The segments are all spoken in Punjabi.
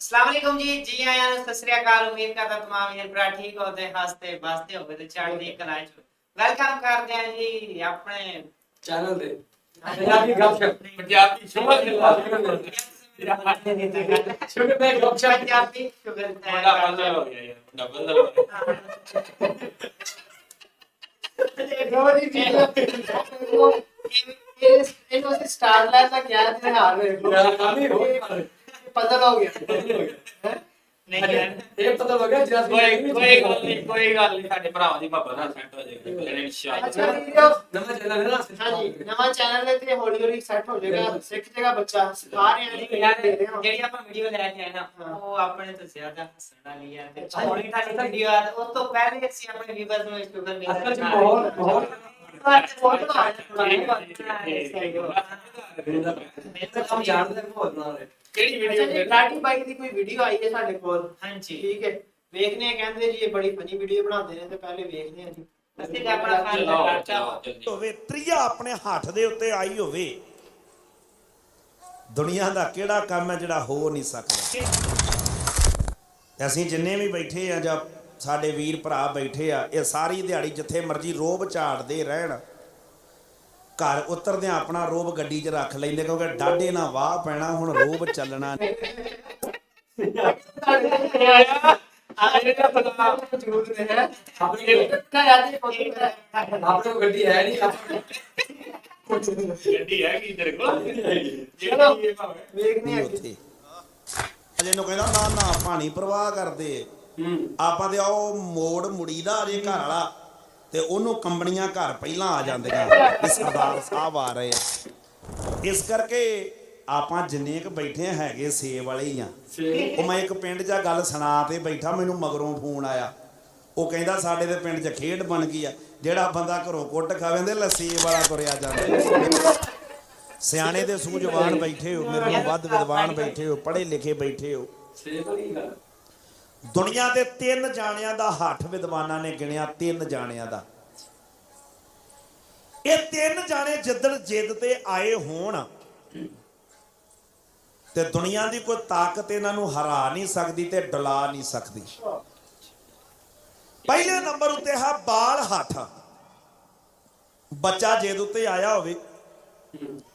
ਅਸਲਾਮ ਜੀ। ਜੀ ਆਇਆਂ ਨੂੰ ਸਤਿ ਸ੍ਰੀ ਅਕਾਲ। ਉਮੀਦ ਕਰਦਾ ਤਮਾਮ ਵੀਰ ਭਰਾ ਠੀਕ ਹੋਵੇ ਹੱਸਦੇ ਬਸਦੇ ਹੋਵੇ ਤੇ ਚੜ੍ਹਦੀ ਕਲਾ ਚ ਵੈਲਕਮ ਕਰਦੇ ਆ ਜੀ ਆਪਣੇ ਚੈਨਲ ਦੇ ਪੰਜਾਬੀ ਗੱਪਸ਼ਪ ਪੰਜਾਬੀ ਸ਼ੁਗਰ ਦੇ ਸ਼ੁਗਰ ਤੇ ਗੱਪਸ਼ਪ ਪੰਜਾਬੀ ਸ਼ੁਗਰ ਤੇ ਮੁੰਡਾ ਬੰਦਲ ਹੋ ਗਿਆ ਯਾਰ ਮੁੰਡਾ ਬੰਦਲ ਹੋ ਗਿਆ। ਇਹਨੂੰ ਅਸੀਂ ਸਟਾਰ ਲੈਣ ਦਾ ਕਿਹਾ ਤੇ ਹਾਰ ਵੇਖ। ਮੇਰਾ ਕੰਮ ਹੀ ਪਤਲ ਹੋ ਗਿਆ। ਨਹੀਂ ਯਾਰ। ਇਹ ਪਤਾ ਲੱਗਾ ਜਿਹੜਾ ਕੋਈ ਕੋਈ ਗੱਲ ਨਹੀਂ ਕੋਈ ਗੱਲ ਨਹੀਂ। ਸਾਡੇ ਭਰਾਵਾਂ ਦੀ ਮੁਹੱਬਤ ਨਾਲ ਸੈੱਟ ਹੋ ਜਾਏਗਾ। ਇਨਸ਼ਾਅੱਲਾ ਅੱਛਾ ਵੀਡੀਓ ਨਵਾਂ ਚੈਨਲ ਹੈ ਨਾ ਹਾਂਜੀ ਨਵਾਂ ਚੈਨਲ ਹੈ ਤੇ ਹੌਲੀ ਹੌਲੀ ਸੈੱਟ ਹੋ ਜਾਏਗਾ। ਸਿੱਖ ਜਾਏਗਾ ਬੱਚਾ। ਸਿਖਾ ਰਹੇ ਹਾਂ ਜੀ ਯਾਰ ਦੇ ਰਹੇ ਹਾਂ ਜਿਹੜੀ ਆਪਾਂ ਵੀਡੀਓ ਲੈ ਕੇ ਆਏ ਨਾ। ਉਹ ਆਪਣੇ ਤੋਂ ਜ਼ਿਆਦਾ ਹੱਸਣ ਵਾਲੀ ਆ ਤੇ ਹੌਲੀ ਸਾਡੀ ਵੀਡੀਓ ਆ ਉਸ ਤੋਂ ਪਹਿਲੇ ਅਸੀਂ ਆਪਣੇ ਵੀਵਰਸ ਨੂੰ ਸ਼ੁਗਰ ਨਹੀਂ ਅਸਲ 'ਚ ਮਾਹੌਲ- ਮਾਹੌਲ- ਸਭ ਜਾਣਦੇ ਬਹੁਤ ਨਾਲ ਹੈ ਕਿਹੜੀ ਅੱਛਾ ਵੀਡੀਓ ਜੀ ਲਾਡੀ ਬਾਈ ਦੀ ਕੋਈ ਵੀਡੀਓ ਆਈ ਹੈ ਸਾਡੇ ਕੋਲ? ਹਾਂਜੀ। ਠੀਕ ਹੈ। ਵੇਖਨੇ ਆ ਕਹਿੰਦੇ ਜੀ ਇਹ ਬੜੀ ਫਨੀ ਵੀਡੀਓ ਬਣਾਉਂਦੇ ਨੇ ਤੇ ਪਹਿਲੇ ਵੇਖਦੇ ਆ ਜੀ। ਅਸੀਂ ਤਾਂ ਆਪਣਾ ਕਰਤਾ ਚਲਾਓ ਜਲਦੀ ਹੋਵੇ ਤ੍ਰਿਆ ਆਪਣੇ ਹੱਥ ਦੇ ਉੱਤੇ ਆਈ ਹੋਵੇ ਦੁਨੀਆ ਦਾ ਕਿਹੜਾ ਕੰਮ ਹੈ ਜਿਹੜਾ ਹੋ ਨਹੀਂ ਸਕਦਾ? ਤੇ ਅਸੀਂ ਜਿੰਨੇ ਵੀ ਬੈਠੇ ਆ ਜਾਂ ਸਾਡੇ ਵੀਰ ਭਰਾ ਬੈਠੇ ਆ ਇਹ ਸਾਰੀ ਦਿਹਾੜੀ ਜਿੱਥੇ ਮਰਜ਼ੀ ਰੋਬ ਝਾੜਦੇ ਰਹਿਣ। ਘਰ ਉਤਰਦਿਆਂ ਆਪਣਾ ਰੋਬ ਗੱਡੀ 'ਚ ਰੱਖ ਲੈਂਦੇ ਕਿਉਂਕਿ ਡਾਢੇ ਨਾਲ ਵਾਹ ਪੈਣਾ ਹੁਣ ਰੋਬ ਚੱਲਣਾ ਨਹੀਂ। ਦਾ ਨੇ ਦੇ ਗੱਡੀ ਹੈ ਕੀ ਤੇਰੇ ਕੋਲ। ਜਿਹੜੀ ਵੇਖਨੇ ਉੱਥੇ ਅਜੇ ਨੂੰ ਕਹਿੰਦਾ ਨਾ ਨਾ ਨਹੀਂ ਪਰਵਾਹ ਕਰਦੇ ਆਪਾਂ ਤੇ ਉਹ ਮੋੜ ਮੁੜੀਦਾ ਅਜੇ ਘਰ ਵਾਲਾ ਤੇ ਉਹਨੂੰ ਕੰਬਣੀਆਂ ਘਰ ਪਹਿਲਾਂ ਆ ਜਾਂਦੀਆਂ ਇਹ ਸਰਦਾਰ ਸਾਹਿਬ ਆ ਰਹੇ ਆ। ਇਸ ਕਰਕੇ ਆਪਾਂ ਜਿੰਨੇ ਕ ਬੈਠੇ ਹੈਗੇ ਸੇਬ ਵਾਲੇ ਹੀ ਆ। ਉਹ ਮੈਂ ਇੱਕ ਪਿੰਡ 'ਚ ਗੱਲ ਸੁਣਾ ਤੇ ਬੈਠਾ, ਮੈਨੂੰ ਮਗਰੋਂ ਫੋਨ ਆਇਆ। ਉਹ ਕਹਿੰਦਾ ਸਾਡੇ ਦੇ ਪਿੰਡ 'ਚ ਖੇਡ ਬਣ ਗਈ ਆ, ਜਿਹੜਾ ਬੰਦਾ ਘਰੋਂ ਕੁੱਟ ਖਾਵੇ ਤੇ ਲੱਸੀ ਵਾਲਾ ਤੁਰਿਆ ਜਾਂਦਾ। ਸਿਆਣੇ ਦੇ ਸੂਝਵਾਨ ਬੈਠੇ ਹੋ, ਮੇਰੇ ਨੂੰ ਵੱਧ ਵਿਦਵਾਨ ਬੈਠੇ ਹੋ, ਪੜ੍ਹੇ ਲਿਖੇ ਬੈਠੇ ਹੋ। ਸੇ ਵਾਲੀ ਗੱਲ ਦੁਨੀਆ ਦੇ ਤਿੰਨ ਜਾਣਿਆਂ ਦਾ ਹੱਥ ਵਿਦਵਾਨਾਂ ਨੇ ਗਿਣਿਆ ਤਿੰਨ ਜਾਣਿਆਂ ਦਾ। ਇਹ ਤਿੰਨ ਜਾਣੇ ਜਿੱਦਣ ਜਿੱਦ ਤੇ ਆਏ ਹੋਣ ਤੇ ਦੁਨੀਆ ਦੀ ਕੋਈ ਤਾਕਤ ਇਹਨਾਂ ਨੂੰ ਹਰਾ ਨਹੀਂ ਸਕਦੀ ਤੇ ਡਲਾ ਨਹੀਂ ਸਕਦੀ। ਪਹਿਲੇ ਨੰਬਰ ਉੱਤੇ ਹੈ ਬਾਲ ਹੱਥ ਬੱਚਾ ਜਿੱਦ ਉੱਤੇ ਆਇਆ ਹੋਵੇ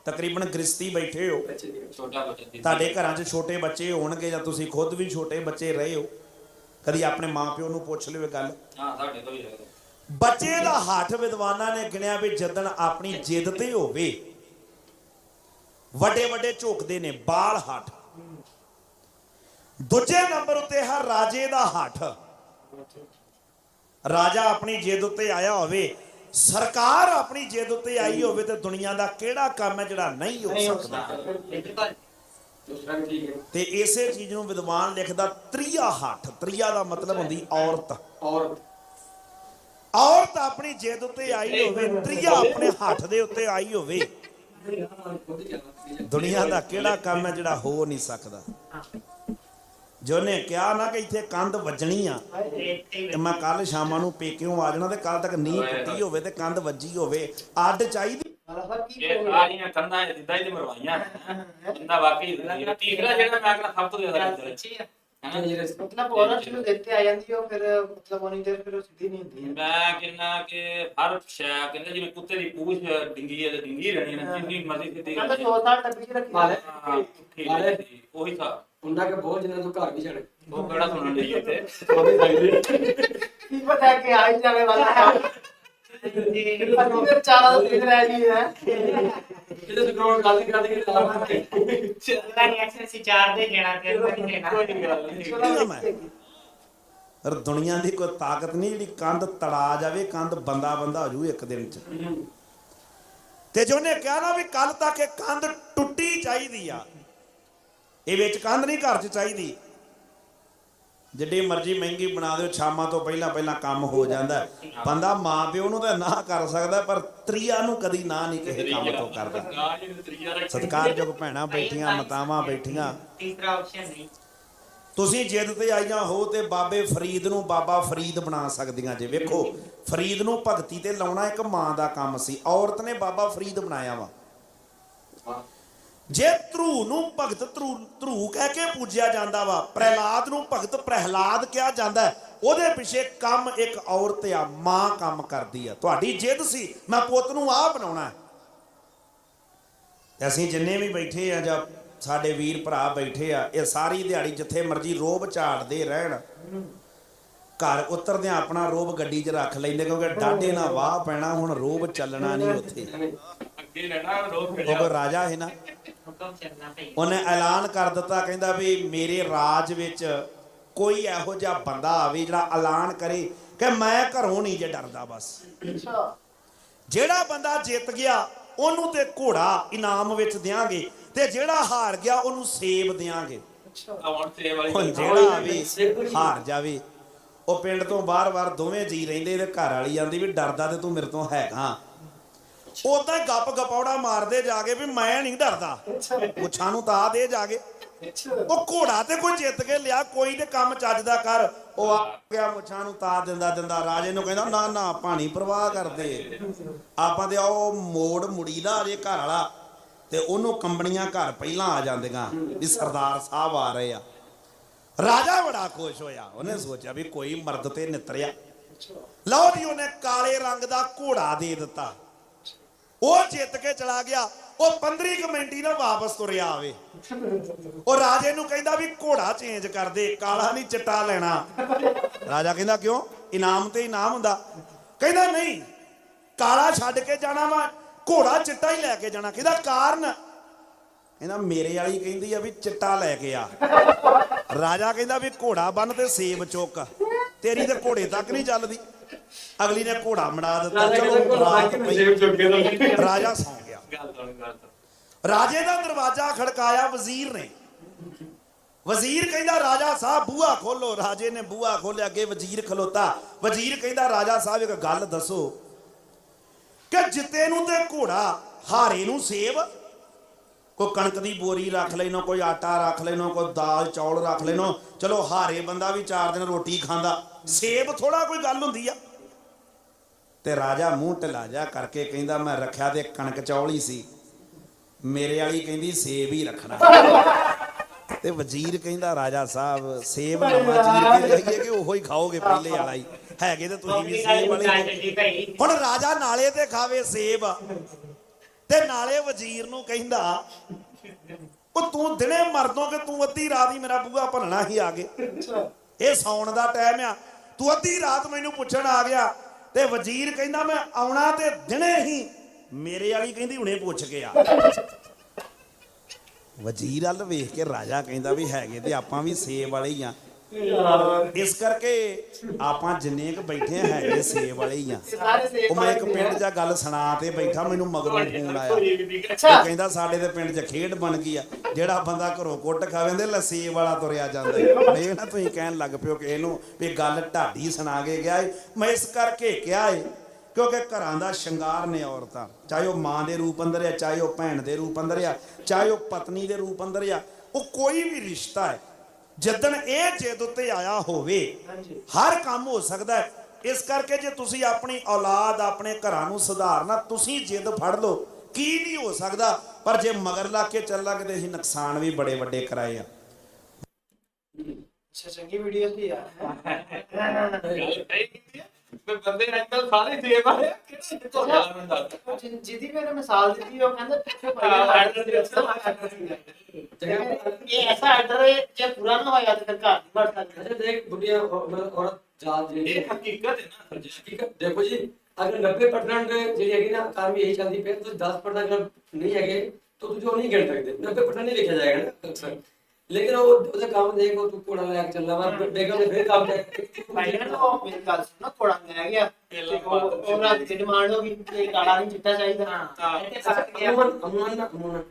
ਤਕਰੀਬਨ ਗ੍ਰਸਤੀ ਬੈਠੇ ਹੋ। ਤੁਹਾਡੇ ਘਰਾਂ 'ਚ ਛੋਟੇ ਬੱਚੇ ਹੋਣਗੇ ਜਾਂ ਤੁਸੀਂ ਖੁਦ ਵੀ ਛੋਟੇ ਬੱਚੇ ਰਹੇ ਹੋ। ਕਦੀ ਆਪਣੇ ਮਾਪਿਓ ਨੂੰ ਪੁੱਛ ਲਿਓ ਇਹ ਗੱਲ। ਹਾਂ ਸਾਡੇ ਤੋਂ ਵੀ ਹੈ। ਬੱਚੇ ਦਾ ਹੱਥ ਵਿਦਵਾਨਾਂ ਨੇ ਗਿਣਿਆ ਵੀ ਜਦਨ ਆਪਣੀ ਜਿੱਦ ਤੇ ਹੋਵੇ ਵੱਡੇ ਵੱਡੇ ਝੁਕਦੇ ਨੇ ਬਾਲ ਹੱਥ ਦੂਜੇ ਨੰਬਰ ਉੱਤੇ ਹੈ ਰਾਜੇ ਦਾ ਹੱਥ ਰਾਜਾ ਆਪਣੀ ਜਿੱਦ ਉੱਤੇ ਆਇਆ ਹੋਵੇ ਸਰਕਾਰ ਆਪਣੀ ਜਿੱਦ ਉੱਤੇ ਆਈ ਹੋਵੇ ਤੇ ਦੁਨੀਆ ਦਾ ਕਿਹੜਾ ਕੰਮ ਹੈ ਜਿਹੜਾ ਨਹੀਂ ਹੋ ਸਕਦਾ। ਦੂਸਰਾ ਵੀ ਠੀਕ ਹੈ। ਤੇ ਇਸੇ ਚੀਜ਼ ਨੂੰ ਵਿਦਵਾਨ ਲਿਖਦਾ ਤ੍ਰਿਆ ਹੱਥ ਤ੍ਰਿਆ ਦਾ ਮਤਲਬ ਹੁੰਦੀ ਔਰਤ। ਔਰ ਔਰਤ ਆਪਣੀ ਜਿੱਦ ਉੱਤੇ ਆਈ ਹੋਵੇ ਤ੍ਰਿਆ ਆਪਣੇ ਹੱਥ ਦੇ ਉੱਤੇ ਆਈ ਹੋਵੇ। ਦੁਨੀਆ ਦਾ ਕਿਹੜਾ ਕੰਮ ਹੈ ਜਿਹੜਾ ਹੋ ਨਹੀਂ ਸਕਦਾ? ਜਿਹਨੇ ਕਿਹਾ ਨਾ ਕਿ ਇੱਥੇ ਕੰਧ ਵੱਜਣੀ ਆ ਤੇ ਮੈਂ ਕੱਲ ਸ਼ਾਮਾਂ ਨੂੰ ਪੇਕਿਓਂ ਆ ਜਾਣਾ ਤੇ ਕੱਲ ਤੱਕ ਨੀਂਹ ਟੁੱਟੀ ਹੋਵੇ ਤੇ ਕੰਧ ਵੱਜੀ ਹੋਵੇ ਅੱਡ ਚਾਹੀਦੀ ਇਹ ਸਾਰੀਆਂ ਕੰਧਾਂ ਜਿੱਦਾਂ ਹੀ ਤੇ ਮਰਵਾਈਆਂ ਬੰਦਾ ਵਾਕਈ ਤੀਸਰਾ ਜਿਹੜਾ ਮੈਂ ਕਹਿੰਦਾ ਸਭ ਤੋਂ ਜ਼ਿਆਦਾ ਹੈ ਅੱਛੀ ਆ। ਮਤਲਬ ਔਰਤ ਨੂੰ ਦਿੱਤੇ ਆ ਜਾਂਦੀ ਉਹ ਫਿਰ ਮਤਲਬ ਉਨੀ ਦੇਰ ਫਿਰ ਉਹ ਸਿੱਧੀ ਨਹੀਂ ਹੁੰਦੀ ਮੈਂ ਕਹਿੰਦਾ ਕਿ ਹਰ ਸ਼ੈ ਕਹਿੰਦੇ ਜਿਵੇਂ ਕੁੱਤੇ ਦੀ ਪੂਛ ਡਿੰਗੀ ਹੈ ਤੇ ਡਿੰਗੀ ਰਹਿਣੀ ਹੈ। ਜਿੰਨੀ ਮਰਜ਼ੀ ਸਿੱਧੀ ਕਹਿੰਦਾ ਦੋ ਸਾਲ ਡੱਬੀ ਚ ਰੱਖੀ ਮਾਲੇ। ਹਾਂ, ਠੀਕ ਹੈ ਜੀ, ਉਹੀ ਥਾ। ਉਹਨਾਂ ਕੇ ਬਹੁਤ ਜਿੰਨਾ ਤੂੰ ਘਰ ਵੀ ਛੱਡ। ਉਹ ਕਿਹੜਾ ਸੁਣਨ ਲਈ ਇੱਥੇ ਕੀ ਪਤਾ ਕਿ ਆ ਹੀ ਜਾਣੇ ਵਾਲਾ ਹੈ। ਅਸੀਂ ਫਿਰ ਦਾ ਦਿਨ ਰਹਿ ਗਈ ਹੈ ਇਹਦੇ ਸਕਰੋਲ ਗੱਲ ਕਰਦੇ ਕਿ ਲਾਭ ਚਲਦਾ ਨਹੀਂ ਸੀ ਚਾਰ ਦੇ ਗਿਣਾ ਤੇ ਨਹੀਂ ਗੱਲ ਨਹੀਂ ਦੁਨੀਆ ਦੀ ਕੋਈ ਤਾਕਤ ਨਹੀਂ ਜਿਹੜੀ ਕੰਧ ਤੜਾ ਜਾਵੇ, ਕੰਧ ਬੰਦਾ ਬੰਦਾ ਹੋ ਜੂ ਇੱਕ ਦਿਨ ਚ। ਤੇ ਜੋ ਨੇ ਕਿਹਾ ਨਾ ਵੀ ਕੱਲ ਤੱਕ ਇਹ ਕੰਧ ਟੁੱਟੀ ਚਾਹੀਦੀ ਆ ਇਹ ਵਿੱਚ ਕੰਧ ਨਹੀਂ ਘਰ 'ਚ ਚਾਹੀਦੀ ਜਿੱਡੀ ਮਰਜ਼ੀ ਮਹਿੰਗੀ ਬਣਾ ਦਿਓ ਸ਼ਾਮਾਂ ਤੋਂ ਪਹਿਲਾਂ ਪਹਿਲਾਂ ਕੰਮ ਹੋ ਜਾਂਦਾ। ਬੰਦਾ ਮਾਂ ਪਿਓ ਨੂੰ ਤਾਂ ਨਾ ਕਰ ਸਕਦਾ ਪਰ ਤ੍ਰਿਆ ਨੂੰ ਕਦੀ ਨਾ ਨਹੀਂ ਕਿਸੇ ਕੰਮ ਤੋਂ ਕਰਦਾ। ਸਤਿਕਾਰਯੋਗ ਭੈਣਾਂ ਬੈਠੀਆਂ ਮਤਾਵਾਂ ਬੈਠੀਆਂ। ਤੀਸਰਾ ਆਪਸ਼ਨ ਨਹੀਂ ਤੁਸੀਂ ਜਿੱਦ ਤੇ ਆਈਆਂ ਹੋ ਤੇ ਬਾਬੇ ਫਰੀਦ ਨੂੰ ਬਾਬਾ ਫਰੀਦ ਬਣਾ ਸਕਦੀਆਂ ਜੇ। ਵੇਖੋ ਫਰੀਦ ਨੂੰ ਭਗਤੀ ਤੇ ਲਾਉਣਾ ਇੱਕ ਮਾਂ ਦਾ ਕੰਮ ਸੀ। ਔਰਤ ਨੇ ਬਾਬਾ ਫਰੀਦ ਬਣਾਇਆ ਵਾ। ਜੇ ਧਰੂ ਨੂੰ ਭਗਤ ਧਰੂ ਧਰੂ ਕਹਿ ਕੇ ਪੂਜਿਆ ਜਾਂਦਾ ਵਾ, ਪ੍ਰਹਿਲਾਦ ਨੂੰ ਭਗਤ ਪ੍ਰਹਿਲਾਦ ਕਿਹਾ ਜਾਂਦਾ ਉਹਦੇ ਪਿੱਛੇ ਕੰਮ ਇੱਕ ਔਰਤ ਆ, ਮਾਂ ਕੰਮ ਕਰਦੀ ਆ। ਤੁਹਾਡੀ ਜਿੱਦ ਸੀ, ਮੈਂ ਪੁੱਤ ਨੂੰ ਆਹ ਬਣਾਉਣਾ ਅਸੀਂ ਜਿੰਨੇ ਵੀ ਬੈਠੇ ਆ ਜਾਂ ਸਾਡੇ ਵੀਰ ਭਰਾ ਬੈਠੇ ਆ, ਇਹ ਸਾਰੀ ਦਿਹਾੜੀ ਜਿੱਥੇ ਮਰਜ਼ੀ ਰੋਬ ਝਾੜਦੇ ਰਹਿਣ। ਘਰ ਉਤਰਦਿਆਂ ਆਪਣਾ ਰੋਬ ਗੱਡੀ 'ਚ ਰੱਖ ਲੈਂਦੇ, ਕਿਉਂਕਿ ਡਾਢੇ ਨਾਲ ਵਾਹ ਪੈਣਾ, ਹੁਣ ਰੋਬ ਚੱਲਣਾ ਨਹੀਂ ਉੱਥੇ। ਉਹ ਰਾਜਾ ਹੈ ਨਾ। ਉਹਨੇ ਐਲਾਨ ਕਰ ਦਿੱਤਾ ਕਹਿੰਦਾ ਵੀ ਮੇਰੇ ਰਾਜ ਵਿੱਚ ਕੋਈ ਇਹੋ ਜਿਹਾ ਬੰਦਾ ਆਵੇ ਜਿਹੜਾ ਐਲਾਨ ਕਰੇ ਕਿ ਮੈਂ ਘਰੋਂ ਨਹੀਂ ਜੇ ਡਰਦਾ ਬਸ। ਜਿਹੜਾ ਬੰਦਾ ਜਿੱਤ ਗਿਆ ਉਹਨੂੰ ਤੇ ਘੋੜਾ ਇਨਾਮ ਵਿੱਚ ਦਿਆਂਗੇ ਤੇ ਜਿਹੜਾ ਹਾਰ ਗਿਆ ਉਹਨੂੰ ਸੇਬ ਹੁਣ ਜਿਹੜਾ ਵੀ ਹਾਰ ਜਾਵੇ। ਉਹ ਪਿੰਡ ਤੋਂ ਬਾਰ-ਬਾਰ ਦੋਵੇਂ ਜੀ ਰਹਿੰਦੇ ਤੇ ਘਰ ਵਾਲੀ ਆਂਦੀ ਵੀ ਡਰਦਾ ਤੇ ਤੂੰ ਮੇਰੇ ਤੋਂ ਹੈਗਾ। ਉਹ ਹੀ ਗੱਪ ਗਪੌੜਾ ਮਾਰਦੇ ਜਾ ਕੇ ਵੀ ਮੈਂ ਨਹੀਂ ਡਰਦਾ। ਪੁੱਛਾਂ ਨੂੰ ਤਾਂ ਦੇ ਜਾ ਕੇ। ਉਹ ਘੋੜਾ ਤੇ ਕੋਈ ਜਿੱਤ ਕੇ ਲਿਆ, ਕੋਈ ਤੇ ਕੰਮ ਚੱਜਦਾ ਕਰ। ਉਹ ਆ ਗਿਆ ਮੁੱਛਾਂ ਨੂੰ ਤਾ ਦਿੰਦਾ ਦਿੰਦਾ ਰਾਜੇ ਨੂੰ ਕਹਿੰਦਾ, ਨਾ ਨਾ ਪਾਣੀ ਪ੍ਰਵਾਹ ਕਰਦੇ। ਆਪਾਂ ਤੇ ਉਹ ਮੋੜ ਮੁੜੀ ਦਾ ਅਜੇ ਘਰ ਵਾਲਾ ਤੇ ਉਹਨੂੰ ਕੰਬਣੀਆਂ ਘਰ ਪਹਿਲਾਂ ਆ ਜਾਂਦੀਆਂ ਵੀ ਸਰਦਾਰ ਸਾਹਿਬ ਆ ਰਹੇ ਆ। ਰਾਜਾ ਬੜਾ ਖੁਸ਼ ਹੋਇਆ। ਉਹਨੇ ਸੋਚਿਆ ਵੀ ਕੋਈ ਮਰਦ ਤੇ ਨਿਤਰਿਆ। ਲਓ ਜੀ, ਉਹਨੇ ਕਾਲੇ ਰੰਗ ਦਾ ਘੋੜਾ ਦੇ ਦਿੱਤਾ। ਉਹ ਜਿੱਤ ਕੇ ਚਲਾ ਗਿਆ, ਉਹ 15 ਕੁ ਮਿੰਟ ਹੀ ਨਾ ਵਾਪਸ ਤੁਰਿਆ ਆਵੇ। ਉਹ ਰਾਜੇ ਨੂੰ ਕਹਿੰਦਾ ਵੀ ਘੋੜਾ ਚੇਂਜ ਕਰ ਦੇ, ਕਾਲਾ ਨਹੀਂ ਚਿੱਟਾ ਲੈਣਾ। ਰਾਜਾ ਕਹਿੰਦਾ ਕਿਉਂ? ਇਨਾਮ ਤੇ ਇਨਾਮ ਹੁੰਦਾ। ਕਹਿੰਦਾ ਨਹੀਂ, ਕਾਲਾ ਛੱਡ ਕੇ ਜਾਣਾ ਵਾ, ਘੋੜਾ ਚਿੱਟਾ ਹੀ ਲੈ ਕੇ ਜਾਣਾ। ਕਹਿੰਦਾ ਕਾਰਨ? ਕਹਿੰਦਾ ਮੇਰੇ ਵਾਲੀ ਕਹਿੰਦੀ ਆ ਵੀ ਚਿੱਟਾ ਲੈ ਕੇ ਆ। ਰਾਜਾ ਕਹਿੰਦਾ ਵੀ ਘੋੜਾ ਬੰਨ ਤੇ ਸੇਬ ਚੁੱਕ। ਤੇਰੀ ਤੇ ਘੋੜੇ ਤੱਕ ਨਹੀਂ ਚੱਲਦੀ। ਅਗਲੀ ਨੇ ਘੋੜਾ ਮੜਾ ਦਿੱਤਾ ਚਲੋ ਰਾਤ ਪਈ ਰਾਜਾ ਸੌਂ ਗਿਆ। ਰਾਜੇ ਦਾ ਦਰਵਾਜ਼ਾ ਖੜਕਾਇਆ ਵਜ਼ੀਰ ਨੇ। ਵਜ਼ੀਰ ਕਹਿੰਦਾ ਰਾਜਾ ਸਾਹਿਬ ਬੂਹਾ ਖੋਲੋ। ਰਾਜੇ ਨੇ ਬੂਹਾ ਖੋਲਿਆ ਅੱਗੇ ਵਜ਼ੀਰ ਖਲੋਤਾ। ਵਜ਼ੀਰ ਕਹਿੰਦਾ ਰਾਜਾ ਸਾਹਿਬ ਇੱਕ ਗੱਲ ਦੱਸੋ ਕਿ ਜਿੱਤੇ ਨੂੰ ਤੇ ਘੋੜਾ ਹਾਰੇ ਨੂੰ ਸੇਬ? ਕੋਈ ਕਣਕ ਦੀ ਬੋਰੀ ਰੱਖ ਲੈਣੋ ਕੋਈ ਆਟਾ ਰੱਖ ਲੈਣੋ ਕੋਈ ਦਾਲ ਚੌਲ ਰੱਖ ਲੈਣੋ। ਚਲੋ ਹਾਰੇ ਬੰਦਾ ਵੀ ਚਾਰ ਦਿਨ ਰੋਟੀ ਖਾਂਦਾ। ਸੇਬ ਥੋੜਾ ਕੋਈ ਗੱਲ ਹੁੰਦੀ ਆ। ਤੇ ਰਾਜਾ ਮੂੰਹ ਢਿਲਾ ਜਾ ਕਰਕੇ ਕਹਿੰਦਾ, ਮੈਂ ਰੱਖਿਆ ਤੇ ਕਣਕ ਚੌਲ ਹੀ ਸੀ। ਮੇਰੇ ਵਾਲੀ ਕਹਿੰਦੀ, ਸੇਬ ਹੀ ਰੱਖਣਾ। ਤੇ ਵਜ਼ੀਰ ਕਹਿੰਦਾ, ਰਾਜਾ ਸਾਹਿਬ, ਸੇਬ ਨਵਾਂ ਚੀਰ ਕੇ ਜਾਈਏ ਕਿ ਉਹੋ ਹੀ ਖਾਓਗੇ ਪਹਿਲੇ ਵਾਲਾ ਹੀ। ਹੈਗੇ ਤੇ ਤੁਸੀਂ ਵੀ ਸੇਬ ਵਾਲੇ ਹੁਣ ਰਾਜਾ ਨਾਲੇ ਤੇ ਖਾਵੇ ਸੇਬ। ਤੇ ਨਾਲੇ ਵਜ਼ੀਰ ਨੂੰ ਕਹਿੰਦਾ, ਉਹ ਤੂੰ ਦਿਨੇ ਮਰਦੋਂ ਕਿ ਤੂੰ ਅੱਧੀ ਰਾਤ ਹੀ ਮੇਰਾ ਬੂਹਾ ਭੰਨਣਾ ਹੀ ਆ ਗਏ ਇਹ ਸੌਣ ਦਾ ਟਾਈਮ ਆ। ਤੂੰ ਅੱਧੀ ਰਾਤ ਮੈਨੂੰ ਪੁੱਛਣ ਆ ਗਿਆ ਤੇ ਵਜ਼ੀਰ ਕਹਿੰਦਾ, ਮੈਂ ਆਉਣਾ ਤੇ ਦਿਨੇ ਹੀ। ਮੇਰੇ ਵਾਲੀ ਕਹਿੰਦੀ, ਹੁਣੇ ਪੁੱਛ ਕੇ ਆ। ਵਜ਼ੀਰ ਵੱਲ ਵੇਖ ਕੇ ਰਾਜਾ ਕਹਿੰਦਾ ਵੀ ਹੈਗੇ ਤੇ ਆਪਾਂ ਵੀ ਸੇਬ ਵਾਲੇ ਹੀ ਆ। ਇਸ ਕਰਕੇ ਆਪਾਂ ਜਿੰਨੇ ਕ ਬੈਠੇ ਆ ਹੈਗੇ ਸੇਬ ਵਾਲੇ ਹੀ ਆ। ਉਹ ਮੈਂ ਇੱਕ ਪਿੰਡ 'ਚ ਗੱਲ ਸੁਣਾ ਤੇ ਬੈਠਾ ਮੈਨੂੰ ਮਗਰੋਂ ਫੋਨ ਆਇਆ। ਉਹ ਕਹਿੰਦਾ ਸਾਡੇ ਦੇ ਪਿੰਡ 'ਚ ਖੇਡ ਬਣ ਗਈ ਆ। ਜਿਹੜਾ ਬੰਦਾ ਘਰੋਂ ਕੁੱਟ ਖਾਵੇ ਤੇ ਲੱਸੀ ਵਾਲਾ ਤੁਰਿਆ ਜਾਂਦਾ। ਇਹ ਨਾ ਤੁਸੀਂ ਕਹਿਣ ਲੱਗ ਪਿਓ ਕਿ ਇਹਨੂੰ ਵੀ ਗੱਲ ਢਾਡੀ ਸੁਣਾ ਕੇ ਗਿਆ ਏ। ਮੈਂ ਇਸ ਕਰਕੇ ਕਿਹਾ ਏ ਕਿਉਂਕਿ ਘਰਾਂ ਦਾ ਸ਼ਿੰਗਾਰ ਨੇ ਔਰਤਾਂ। ਚਾਹੇ ਉਹ ਮਾਂ ਦੇ ਰੂਪ ਅੰਦਰ ਆ ਚਾਹੇ ਉਹ ਭੈਣ ਦੇ ਰੂਪ ਅੰਦਰ ਆ ਚਾਹੇ ਉਹ ਪਤਨੀ ਦੇ ਰੂਪ ਅੰਦਰ ਆ ਉਹ ਕੋਈ ਵੀ ਰਿਸ਼ਤਾ ਹੈ ਜਦੋਂ ਇਹ ਜਿੱਦ ਉੱਤੇ ਆਇਆ ਹੋਵੇ ਹਾਂਜੀ। ਹਰ ਕੰਮ ਹੋ ਸਕਦਾ ਹੈ। ਇਸ ਕਰਕੇ ਜੇ ਤੁਸੀਂ ਆਪਣੀ ਔਲਾਦ ਆਪਣੇ ਘਰਾਂ ਨੂੰ ਸੁਧਾਰਨਾ ਤੁਸੀਂ ਜਿੱਦ ਫੜ ਲਓ ਕੀ ਨਹੀਂ ਹੋ ਸਕਦਾ? ਪਰ ਜੇ ਮਗਰ ਲਾ ਕੇ ਚੱਲ ਲੱਗਦੇ ਅਸੀਂ ਨੁਕਸਾਨ ਵੀ ਬੜੇ ਵੱਡੇ ਕਰਾਏ ਆ। ਅੱਛਾ ਚੰਗੀ ਵੀਡੀਓ ਸੀ ਆ ਵੀ ਬੰਦੇ ਅੱਜ ਕੱਲ ਸਾਰੇ ਸੇਮ ਆ? ਜਿਹਦੀ ਮੈਂ ਮਿਸਾਲ ਦਿੱਤੀ ਉਹ ਕਹਿੰਦਾ ਪਿੱਛੇ ਇਹ ਐਸਾ ਆਰਡਰ ਹੈ ਜੇ ਪੂਰਾ ਨਾ ਹੋਇਆ ਤਾਂ ਘਰ ਨਹੀਂ ਵੜ ਸਕਦੇ अच्छा देख दुनिया मतलब औरत जात ਜਿਹੜੀ ਇਹ ਹਕੀਕਤ ਹੈ ਨਾ ਸਰ। हकीकत देखो जी अगर 90 परसेंट ਜਿਹੜੀ ਹੈਗੀ ਨਾ ਕਾਰਮੀ ਇਹੀ ਚੱਲਦੀ ਪਈ ਤੁਸੀਂ 10 परसेंट ਅਗਰ ਨਹੀਂ ਹੈਗੇ ਤਾਂ ਤੁਸੀਂ ਉਹ ਨਹੀਂ ਗਿਣ ਸਕਦੇ। 90 परसेंट ਨਹੀਂ ਲਿਖਿਆ ਜਾਏਗਾ ਨਾ ਲੇਕਿਨ ਉਹ ਉਹਦਾ ਕੰਮ ਦੇਖੋ ਤੂੰ ਕੋੜਾ ਲੈ ਕੇ ਚੱਲਣਾ ਵਾ ਬੇਗਮ ਨੇ ਫਿਰ ਕੰਮ ਪਹਿਲਾਂ ਤਾਂ ਉਹ ਮੇਰੀ ਗੱਲ ਸੁਣ ਨਾ ਥੋੜਾ ਮੈਂ ਗਿਆ। ਉਹ ਉਹ ਰਾਤ ਦੀ ਡਿਮਾਂਡ ਹੋ ਗਈ ਕਿ ਕਾਲਾ ਨਹੀਂ ਚਿੱਟਾ ਚਾਹੀਦਾ। ਹਾਂ। ਇੱਥੇ ਫਸ ਗਿਆ। ਅਮਨ ਅਮਨ ਅਮਨ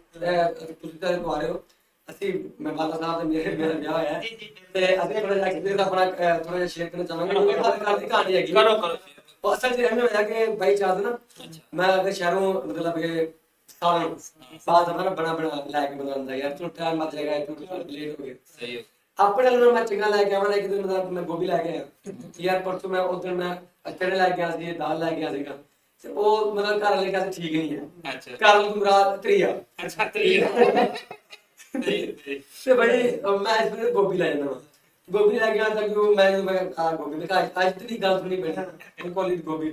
ਤੁਸੀਂ ਤਾਂ ਕੋ ਰਹੇ ਹੋ। ਅਸੀਂ ਮੈਂ ਬਾਲਾ ਸਾਹਿਬ ਤੇ ਮੇਰੇ ਮੇਰਾ ਵਿਆਹ ਹੋਇਆ। ਹੈ। ਜੀ, ਜੀ, ਜੀ। ਤੇ ਅਸੀਂ ਥੋੜਾ ਜਿਹਾ ਕਿਤੇ ਆਪਣਾ ਥੋੜਾ ਜਿਹਾ ਸ਼ੇਅਰ ਕਰਨਾ ਚਾਹਾਂਗੇ ਹਰ ਘਰ ਦੀ ਕਹਾਣੀ ਹੈਗੀ। ਕਰੋ ਕਰੋ ਉਹ ਅਸਲ 'ਚ ਐਵੇਂ ਹੋਇਆ ਕਿ ਬਾਈ ਚਾਹਤ ਨਾ ਮੈਂ ਅਗਰ ਸ਼ਹਿਰੋਂ ਮਤਲਬ ਕਿ ਬਣਾ ਬਣਾ ਲੈ ਕੇ ਬਣਾਉਂਦਾ ਯਾਰ ਤੂੰ ਟਾਈਮ ਮਤ ਲਗਾ ਤੂੰ ਲੇਟ ਹੋ ਗਿਆ। ਸਹੀ ਹੈ। ਆਪਣੇ ਨਾਲ ਮੈਂ ਚੰਗਾ ਲੈ ਕੇ ਆਵਾਂ ਇੱਕ ਦਿਨ ਮਤਲਬ ਮੈਂ ਗੋਭੀ ਲੈ ਕੇ ਆਇਆ। ਯਾਰ ਪਰਸੋਂ ਮੈਂ ਉਸ ਦਿਨ ਮੈਂ ਅਚੜੇ ਲੈ ਕੇ ਗਿਆ ਸੀ ਦਾਲ ਲੈ ਕੇ ਗਿਆ ਸੀਗਾ। ਤੇ ਉਹ ਮਤਲਬ ਘਰ ਵਾਲੇ ਕਹਿੰਦੇ ਠੀਕ ਨਹੀਂ ਹੈ। ਅੱਛਾ। ਘਰ ਵਾਲੀ ਮੁਰਾਦ ਤਰੀਆ। ਅੱਛਾ ਤਰੀਕ ਤਰੀਕ ਤੇ ਬਈ ਅਹ ਮੈਂ ਇਸ ਵੇਲੇ ਗੋਭੀ ਲੈ ਜਾਂਦਾ ਵਾਂ। ਗੋਭੀ ਲੈ ਕੇ ਆਉਂਦਾ ਕਿ ਉਹ ਮੈਂ ਆ ਗੋਭੀ। ਮੈਂ ਅੱਜ- ਤੇਰੀ ਗੱਲ ਸੁਣੀ ਪੈਣੀ ਉਹ ਕੋਲੀ ਗੋਭੀ।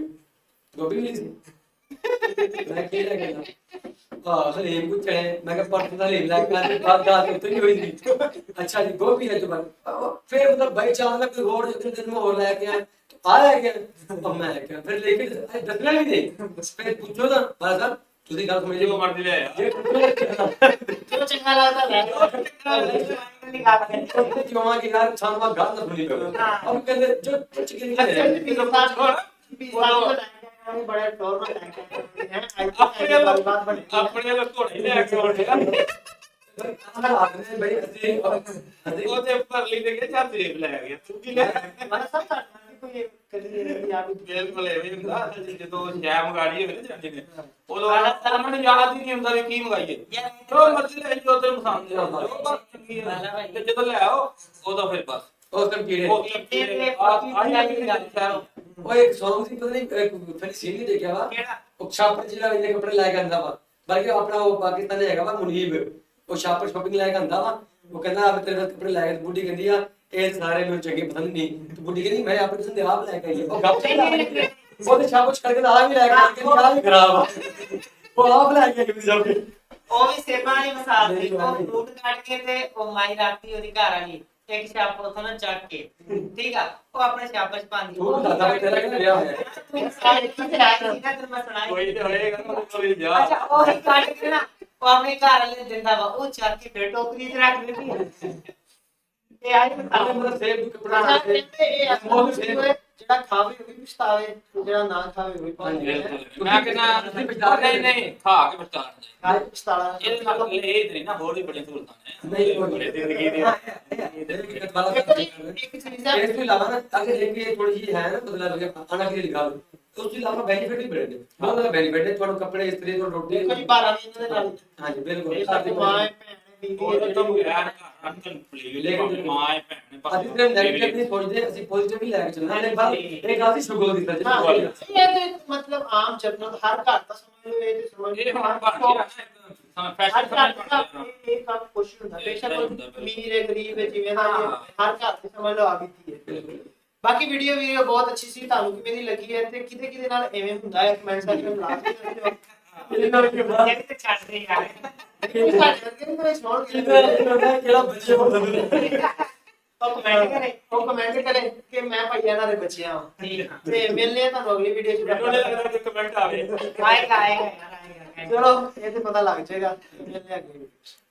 ਗੋਭੀ ਮਿਲੀ ਸੀ? ਮੈਂ ਕੀ ਲੈ ਕੇ ਆ ਹਲੇ ਕੁਝ ਚੜੇ ਮੈਂ ਕਿਹਾ ਪਰਸ ਦਾ ਲੈ ਲੈ ਕੇ ਆਇਆ ਬਾਤ ਦਾ ਉੱਤੇ ਨਹੀਂ ਹੋਈ ਸੀ ਅੱਛਾ ਜੀ ਗੋਭੀ ਹੈ ਜਵਾਨ ਫਿਰ ਮਤਲਬ ਬਾਈ ਚਾਹ ਨਾਲ ਕੋਈ ਹੋਰ ਜਿੱਥੇ ਦਿਨ ਹੋਰ ਲੈ ਕੇ ਆਇਆ ਆ ਲੈ ਗਿਆ ਉਹ ਮੈਂ ਕਿਹਾ ਫਿਰ ਲੈ ਕੇ ਦੱਸਣਾ ਵੀ ਨਹੀਂ। ਫਿਰ ਪੁੱਛੋ ਨਾ ਬਾਲਾ ਸਾਹਿਬ ਤੁਸੀਂ ਗੱਲ ਸਮਝੇ ਜੋ ਮਰਜ਼ੀ ਲੈ ਆ ਜੇ ਪੁੱਛੋ ਚੰਗਾ ਲੱਗਦਾ। ਲੈ ਲਓ। ਜਵਾਂ ਕਿ ਯਾਰ ਸਾਨੂੰ ਆ ਗੱਲ ਸੁਣੀ ਪਵੇ ਹਾਂ। ਅਬ ਕਹਿੰਦੇ ਜੋ ਕੁਝ ਕਿ ਨਹੀਂ ਅੱਛਾ ਆਏ ਬੜੇ ਟੋਰ ਨਾਲ ਹੈ ਆਪਣੇ ਬਣੀ ਆਪਣੇ ਲੋਕ ਘੋੜੇ ਲੈ ਕੇ ਆਉਂਦੇ ਆ। ਆਹ ਉਹ ਤੇ ਪਰਲੀ ਦੇ ਕੇ ਚਾਰ ਜੇਬ ਲੈ ਗਿਆ। ਤੂੰ ਕੀ ਲੈ ਮੈਂ ਸਭ ਤਾਂ ਕੋਈ ਕਦੀ ਨਹੀਂ ਆ ਵੀ ਬਿਲਕੁਲ ਐਵੇਂ ਹੁੰਦਾ ਜਦੋਂ ਸ਼ੈ ਮੰਗਾੜੀ ਹੋਵੇ ਨਾ ਜਾਂਦੇ ਨੇ ਉਦੋਂ ਉਹਨਾਂ ਨੂੰ ਯਾਦ ਹੀ ਨਹੀਂ ਹੁੰਦਾ ਵੀ ਕੀ ਮੰਗਾਈਏ। ਜੋ ਮਰਜ਼ੀ ਲੈ ਜੋ ਤੇ ਪਸੰਦ ਆਉਂਦਾ ਉਹ ਤੇ ਜਦੋਂ ਲੈ ਆਓ ਉਦੋਂ ਫਿਰ ਬਸ। ਉਸ ਟਾਈਮ ਕੀੜੇ ਉਹ ਆ ਆਈ ਆਈ ਗੱਲ ਚਾਰੋ ਉਹ ਇੱਕ ਸੌਂਗ ਸੀ ਪਤਾ ਨਹੀਂ ਫਿਰ ਸੀਨ ਨਹੀਂ ਦੇਖਿਆ ਵਾ ਉਹ ਛਾਪਰ ਜਿਹੜਾ ਇਹਨੇ ਕੱਪੜੇ ਲੈ ਕੇ ਆਂਦਾ ਵਾ ਬਲਕਿ ਆਪਣਾ ਉਹ ਪਾਕਿਸਤਾਨੀ ਹੈਗਾ ਵਾ ਮੁਨੀਬ ਉਹ ਛਾਪਰ ਸ਼ਾਪਿੰਗ ਲੈ ਕੇ ਆਂਦਾ ਵਾ ਉਹ ਕਹਿੰਦਾ ਆਪ ਤੇਰੇ ਕੱਪੜੇ ਲੈ ਕੇ ਬੁੱਢੀ ਕਹਿੰਦੀ ਆ ਇਹ ਸਾਰੇ ਮੈਨੂੰ ਚੰਗੇ ਪਸੰਦ ਨਹੀਂ ਤੇ ਬੁੱਢੀ ਕਹਿੰਦੀ ਮੈਂ ਆਪਣੇ ਪਸੰਦ ਦੇ ਆਪ ਲੈ ਕੇ ਆਈ ਆ। ਉਹ ਗੱਪ ਉਹਦੇ ਛਾਪਰ ਛੱਡ ਕੇ ਤਾਂ ਆ ਵੀ ਲੈ ਕੇ ਆਈ ਕਹਿੰਦੀ ਆ ਵੀ ਖਰਾਬ ਆ ਉਹ ਆਪ ਲੈ ਕੇ ਆਈ ਕਿਤੇ ਜਾ ਕੇ ਉਹ ਵੀ ਸੇਬਾਂ ਵਾਲੀ ਮਿਸਾਲ ਨਹੀਂ, ਉਹ। ਫਰੂਟ ਕੱਟ ਕੇ ਤੇ ਉਹ ਮਾਈ ਰੱਖਤੀ ਉਹਦੀ ਘਰ ਵਾਲੀ ਇੱਕ ਛਾਪ ਉਥੋਂ ਨਾ ਚੱਕ ਕੇ ਠੀਕ ਆ? ਉਹ ਆਪਣੇ ਛਾਪ ਚ ਪਾਉਂਦੀ ਉਹ ਦਾਦਾ ਵੀ ਤੇਰਾ ਕਿਹਨੇ ਵਿਆਹ ਹੋਇਆ ਤੂੰ ਸਾਰੇ ਕਿੱਥੇ ਆ ਗਈ ਨਾ ਤੈਨੂੰ ਮੈਂ ਸੁਣਾਈ ਕੋਈ ਤੇ ਹੋਏਗਾ ਨਾ ਕੋਈ ਜਾ ਅੱਛਾ ਉਹ ਹੀ ਕੱਟ ਕੇ ਨਾ ਉਹ ਆਪਣੇ ਘਰ ਵਾਲੇ ਨੂੰ ਦਿੰਦਾ ਵਾ ਉਹ ਚੱਕ ਕੇ ਫਿਰ ਟੋਕਰੀ 'ਚ ਰੱਖ ਦਿੰਦੀ ਇਹ ਆਈ ਆਪਣੇ ਮਿਸਾਲ ਮਤਲਬ ਸੇਬ ਕੱਪੜਾ ਇਹ ਉਹ ਸੇਬ। ਜਿਹੜਾ ਖਾਵੇ ਉਹ ਵੀ ਪਛਤਾਵੇ ਜਿਹੜਾ ਨਾ ਖਾਵੇ ਉਹ ਵੀ ਪਛਤਾਵੇ। ਮੈਂ ਕਹਿੰਦਾ ਨਹੀਂ। ਨਹੀਂ ਖਾ ਕੇ ਬਤਾ ਖਾਏ ਪਛਤਾਲਾ ਇਹਦੇ ਨਾਲ ਇਹ ਤੇ ਨਹੀਂ ਨਾ ਹੋਰ ਵੀ ਬੜੀਆਂ ਸਹੂਲਤਾਂ ਨੇ। ਨਹੀਂ, ਕੋਈ ਬੜੇ ਜ਼ਿੰਦਗੀ ਦੇ ਇੱਕ ਚੀਜ਼ ਦਾ ਇਸ ਤੋਂ ਇਲਾਵਾ ਨਾ ਅਗਰ ਇੱਕ ਇਹ ਥੋੜੀ ਜਿਹੀ ਹੈ ਨਾ ਬਦਲਾ ਲਗੇ ਆਣਾ ਕਿ ਲਿਖਾ ਲਓ ਉਸ ਤੋਂ ਇਲਾਵਾ ਬੈਨੀਫਿਟ ਵੀ ਬੜੇ ਨੇ ਬਹੁਤ ਜ਼ਿਆਦਾ ਬੈਨੀਫਿਟ ਹੈ ਤੁਹਾਨੂੰ ਕੱਪੜੇ ਇਸਤਰੀ ਤੋਂ ਰੋਟੀ। ਜੀ ਬਾਰਾਂ ਵੀ ਇਹਨਾਂ ਦੇ ਨਾਲ। ਹਾਂਜੀ ਬਿਲਕੁਲ। ਇਹ ਸਾਡੇ ਮਾਂ ਭੈਣ। ਉਹ ਤਾਂ ਰੱਖਣ ਪਲੀ ਲੈ ਮਾਂ ਭੈਣ ਅਸੀਂ ਤੇ ਨੈਗੇਟਿਵ ਨਹੀਂ ਸੋਚਦੇ ਅਸੀਂ ਪੋਜ਼ਿਟਿਵ ਹੀ ਲੈ ਕੇ ਚੱਲਣਾ ਹੈ ਪਰ ਇਹ ਗੱਲ ਦੀ ਸ਼ੁਗਲ ਦੀ ਤਰ੍ਹਾਂ ਹਾਂ ਇਹ ਤੇ ਮਤਲਬ ਆਮ ਜਨਰਲ ਹਰ ਘਰ ਦਾ ਸਮਝ ਲਓ ਇਹ ਤੇ ਸਮਝ ਇਹ ਹੁਣ ਨਾ ਹਰ ਫੈਸ਼ਨ ਘਰ ਦਾ ਇਹ ਕੰਮ ਕੁਛ ਹੁੰਦਾ ਬੇਸ਼ੱਕ ਅਮੀਰ ਹੈ ਗਰੀਬ ਹੈ ਜਿਵੇਂ ਦਾ ਹਰ ਘਰ ਦੀ ਸਮਝ ਲਓ ਆ ਗਈ ਹੈ ਬਾਕੀ ਵੀਡੀਓ ਵੀਡੀਓ ਬਹੁਤ ਅੱਛੀ ਸੀ ਤੁਹਾਨੂੰ ਕਿਵੇਂ ਦੀ ਲੱਗੀ ਹੈ ਤੇ ਕਿਤੇ ਕਿਤੇ ਨਾਲ ਐਵੇਂ ਹੁੰਦਾ ਹੈ ਕਮੈਂਟ ਸੈਕਸ਼ਨ ਵਿੱਚ ਲਾ ਕੇ ਦੱਸਿਓ ਇਹਦੇ ਨਾਲ ਕੀ ਹੁੰਦਾ ਤੇ ਛੱਡ ਦੇ ਯਾਰ ਇਹ ਸਾਡੇ ਵਰਗੇ ਨੂੰ ਸੁਣ ਕੇ ਕਿਹੜਾ ਬੱਚੇ ਹੁੰਦਾ ਉਹ ਕਮੈਂਟ ਕਰੇ ਉਹ ਕਮੈਂਟ ਕਰੇ ਕਿ ਮੈਂ ਭਾਈਆ ਨਾਲ ਦੇ ਬੱਚਿਆਂ ਹਾਂ ਤੇ ਮਿਲਨੇ ਆ ਤੁਹਾਨੂੰ ਅਗਲੀ ਵੀਡੀਓ ਚ ਮੈਨੂੰ ਲੱਗਦਾ ਕਿ ਕਮੈਂਟ ਆਵੇ ਆਏਗਾ ਆਏਗਾ ਚਲੋ ਇਹ ਤੇ ਪਤਾ ਲੱਗ ਜਾਏਗਾ ਮਿਲਨੇ ਆ ਅਗਲੀ video